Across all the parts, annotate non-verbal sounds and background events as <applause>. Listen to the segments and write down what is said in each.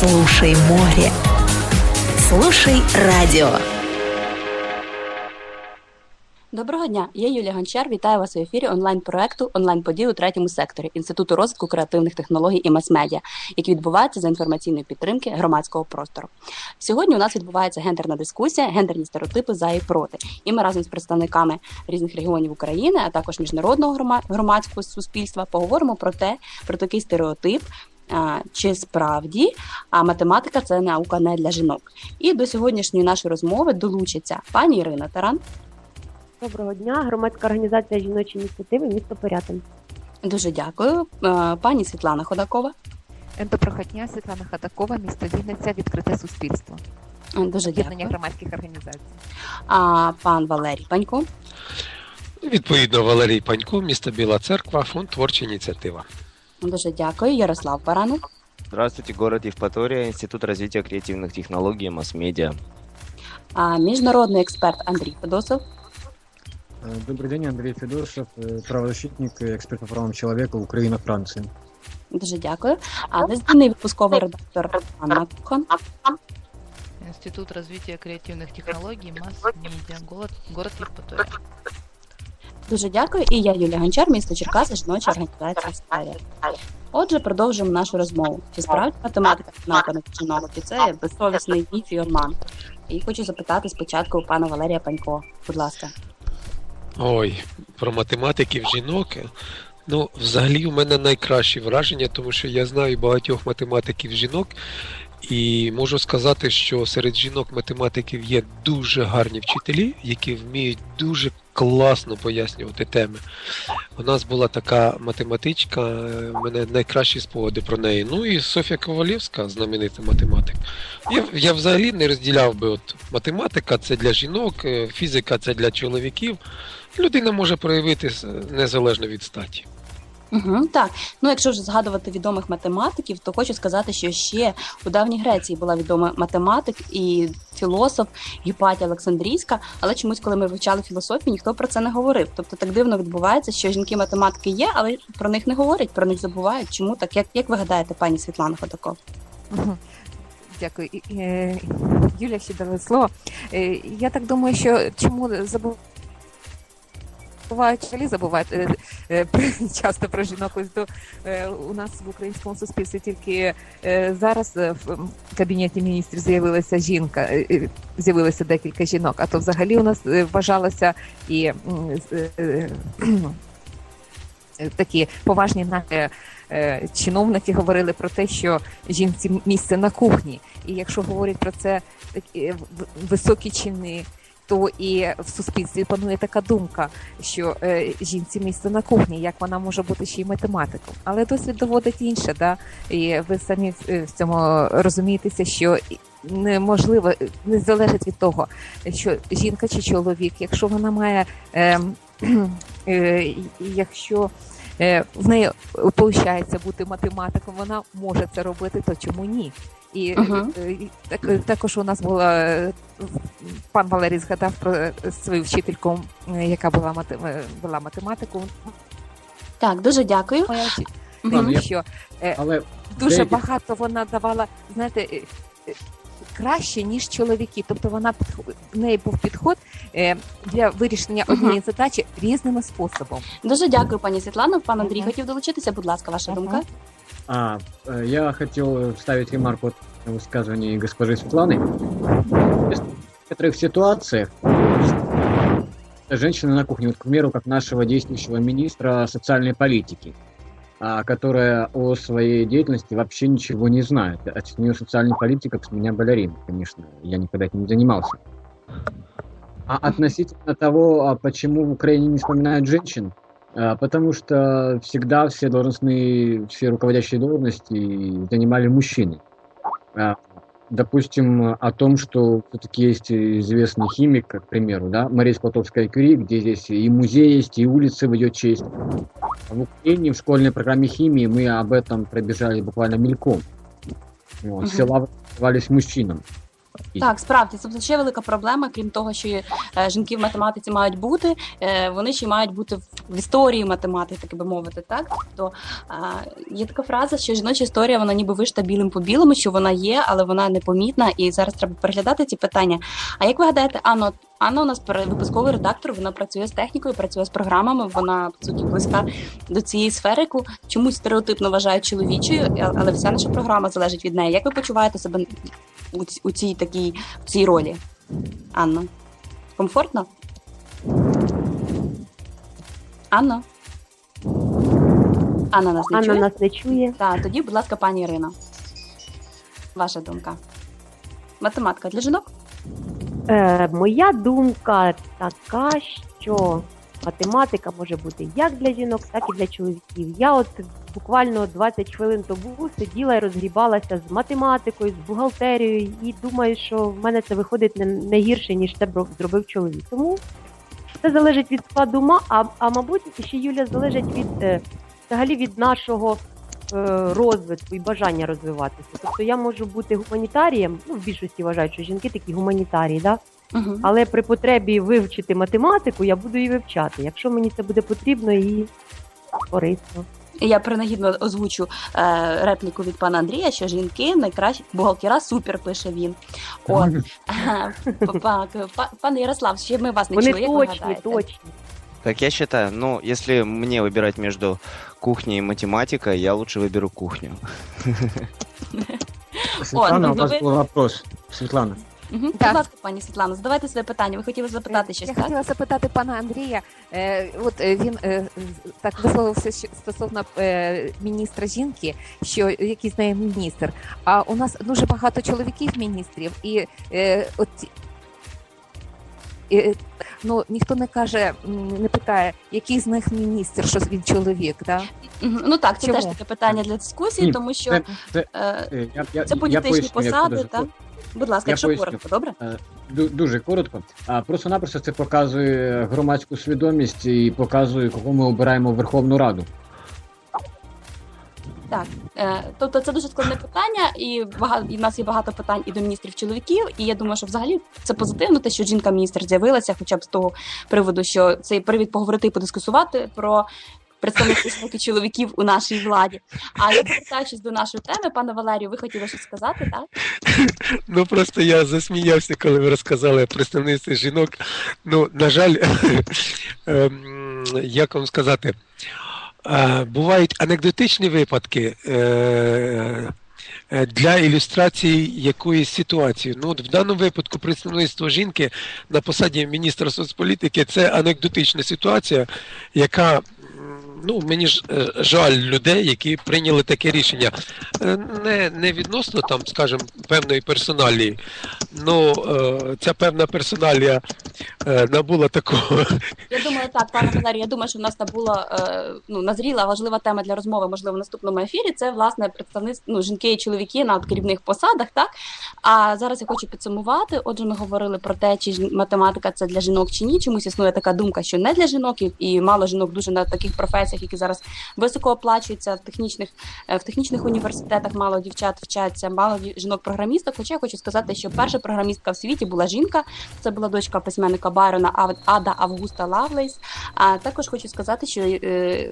Слушай море. Слушай радіо. Доброго дня, я Юлія Гончар. Вітаю вас у ефірі онлайн-проекту онлайн-події у третьому секторі Інституту розвитку креативних технологій і мас-медіа, які відбуваються за інформаційної підтримки громадського простору. Сьогодні у нас відбувається гендерна дискусія, гендерні стереотипи за і проти. І ми разом з представниками різних регіонів України, а також міжнародного громадського суспільства, поговоримо про те, про такий стереотип. Чи справді а математика це наука не для жінок? І до сьогоднішньої нашої розмови долучиться пані Ірина Таран. Доброго дня, громадська організація жіночі ініціативи місто Порятин. Дуже дякую, пані Світлана Ходакова. Доброго дня, Світлана Ходакова, місто Вінниця, відкрите суспільство. Дуже дякую. громадських організацій. А пан Валерій Панько. Відповідно, Валерій Панько, місто Біла Церква, фонд творча ініціатива. Дуже дякую, Ярослав Баранов. Здравствуйте, город Евпатория, Институт развития креативных технологий и масс-медиа. А, міжнародний експерт Андрій Федосов. Э, добрый день, Андрей Федосов, э, правозащитник, эксперт по правам человека, Украина, Франция. Дуже дякую. А незмінний випусковий редактор Анна Кухан. Институт развития креативных технологий, масс-медиа, город, город Евпатория. Дуже дякую. І я Юлія Гончар, місто Черкаси, жіноча організація «Сталія». Отже, продовжуємо нашу розмову. Чи справді математика наука на жінок? Чи це безсовісний міф і обман? І хочу запитати спочатку у пана Валерія Панько. Будь ласка. Ой, про математиків жінок. Ну, взагалі, у мене найкраще враження, тому що я знаю багатьох математиків жінок, і можу сказати, що серед жінок-математиків є дуже гарні вчителі, які вміють дуже класно пояснювати теми. У нас була така математичка, у мене найкращі спогади про неї. Ну і Софія Ковалівська, знаменита математик. Я я взагалі не розділяв би от математика це для жінок, е, фізика це для чоловіків. Людина може проявитися незалежно від статі. Угу, Так, ну якщо вже згадувати відомих математиків, то хочу сказати, що ще у давній Греції була відома математик і філософ Юпатія Олександрійська, але чомусь, коли ми вивчали філософію, ніхто про це не говорив. Тобто так дивно відбувається, що жінки-математики є, але про них не говорять, про них забувають. Чому так? Як як ви гадаєте, пані Світлана Ходаков? Дякую, Юля ще дала слово. Е, я так думаю, що чому забувають забувають е, <laughs> часто про жінок. Ось до е, у нас в українському суспільстві тільки зараз в кабінеті міністрів з'явилася жінка, з'явилося декілька жінок. А то взагалі у нас вважалося і такі поважні наші чиновники говорили про те, що жінці місце на кухні, і якщо говорять про це такі високі чини то і в суспільстві панує така думка, що е, жінці місце на кухні, як вона може бути ще й математиком. Але досвід доводить інше, да? і ви самі е, в цьому розумієтеся, що неможливо не залежить від того, що жінка чи чоловік, якщо вона має, <clears throat> е, е, якщо е, в неї виходить бути математиком, вона може це робити, то чому ні? І uh-huh. так, також у нас була пан Валерій згадав про свою вчительку, яка була була математиком. Так, дуже дякую. Тому що Але дуже деякі... багато вона давала, знаєте, краще, ніж чоловіки. Тобто вона в неї був підход для вирішення однієї задачі різними способами. Дуже дякую, пані Світлано. Пан Андрій uh-huh. хотів долучитися. Будь ласка, ваша думка. А, э, я хотел вставить ремарку в высказывании госпожи Светланы. В некоторых ситуациях женщина на кухне, вот, к примеру, как нашего действующего министра социальной политики, а, которая о своей деятельности вообще ничего не знает. А с нее социальная политика, с меня балерина, конечно. Я никогда этим не занимался. А относительно того, а почему в Украине не вспоминают женщин, а, потому что всегда все должностные, все руководящие должности занимали мужчины. А, допустим, о том, что все-таки есть известный химик, к примеру, да, Мария Складовская-Кюри, где здесь и музей есть, и улицы в ее честь. В Украине в школьной программе химии мы об этом пробежали буквально мельком. Вот, uh-huh. Села назывались мужчинам. Так, справді це ще велика проблема. Крім того, що е, жінки в математиці мають бути, е, вони ще мають бути в- історії математики, так би мовити. Так е, є така фраза, що жіноча історія вона ніби вишта білим по білому, що вона є, але вона непомітна, і зараз треба переглядати ці питання. А як ви гадаєте, Анно? Анна у нас випусковий редактор, вона працює з технікою, працює з програмами. Вона по суті близька до цієї сфери, яку чомусь стереотипно вважають чоловічою, але вся наша програма залежить від неї. Як ви почуваєте себе у, у цій такій в цій ролі? Анна? Комфортно? Анна? Анна нас не Анна чує? нас не чує. Так, тоді, будь ласка, пані Ірина. Ваша думка. Математика для жінок? Е, моя думка така, що математика може бути як для жінок, так і для чоловіків. Я от буквально 20 хвилин тому сиділа і розгрібалася з математикою, з бухгалтерією, і думаю, що в мене це виходить не, не гірше, ніж це зробив чоловік. Тому це залежить від складу ума, а, а мабуть, ще Юля залежить від е, взагалі від нашого. Е, Розвитку і бажання розвиватися. Тобто я можу бути гуманітарієм, ну в більшості вважають, що жінки такі гуманітарії, да? Угу. Але при потребі вивчити математику я буду її вивчати, якщо мені це буде потрібно і корисно. Я принагідно озвучу е, репліку від пана Андрія, що жінки найкращі бухгалтера супер пише він. От па- пане Ярослав, ще ми вас не Вони чули. Як ви точні, точні. Так я считаю, ну, если мне выбирать между кухней и математикой, я лучше выберу кухню. Светлана, ну, у вас ви- был вопрос. Светлана. Мгм. Будь Так. ласка, пані Світлано, задавайте своє питання. Ви хотіли запитати щось, Я так? хотіла запитати пана Андрія. Е, от е, він е, з- так висловився що- стосовно е, міністра жінки, що який з неї міністр. А у нас дуже багато чоловіків міністрів, і е, от ці- е, ну ніхто не каже, не питає, який з них міністр, що він чоловік, да? Ну так, це Чому? теж таке питання для дискусії, Ні, тому що це- це- е, Е, Я, я, це я політичні поясню, посади, так? Будь ласка, Я якщо поясню. коротко, добре? ду- дуже коротко. А просто-напросто це показує громадську свідомість і показує, кого ми обираємо в Верховну Раду. Так, е, тобто це дуже складне питання, і багато і в нас є багато питань і до міністрів чоловіків. І я думаю, що взагалі це позитивно, те, що жінка міністр з'явилася, хоча б з того приводу, що це привід поговорити і подискусувати про і чоловіків у нашій владі. А я повертаючись до нашої теми, пане Валерію, ви хотіли щось сказати, так? Ну просто я засміявся, коли ви розказали представництво жінок. Ну, на жаль, <laughs> ем, як вам сказати, бувають анекдотичні випадки. е, е, Для ілюстрації якоїсь ситуації. Ну, от в даному випадку представництво жінки на посаді міністра соцполітики це анекдотична ситуація, яка ну, мені ж е, жаль людей, які прийняли таке рішення. Е, Не, не відносно там, скажімо, певної персоналії. Ну, е, ця певна персоналія набула такого. Я думаю, так, пане Валерію, я думаю, що в нас набула ну, назріла важлива тема для розмови, можливо, в наступному ефірі. Це власне представництво ну, жінки і чоловіки на керівних посадах. Так а зараз я хочу підсумувати. Отже, ми говорили про те, чи математика це для жінок чи ні. Чомусь існує така думка, що не для жінок, і мало жінок дуже на таких професіях, які зараз високо оплачуються в технічних е, в технічних університетах. Мало дівчат вчаться, мало жінок-програмісток. Хоча я хочу сказати, що перша програмістка в світі була жінка. Це була дочка письменника Байрона Ада Августа Лавлейс. А також хочу сказати, що е,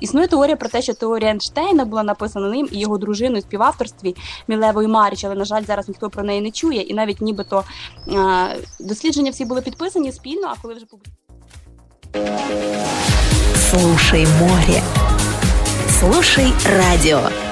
існує теорія про те, що теорія Ейнштейна була написана ним і його дружиною в співавторстві Мілевою Маріч, але на жаль, зараз ніхто про неї не чує, і навіть нібито е, дослідження всі були підписані спільно. А коли вже публікували, Слушай море. Слушай радио.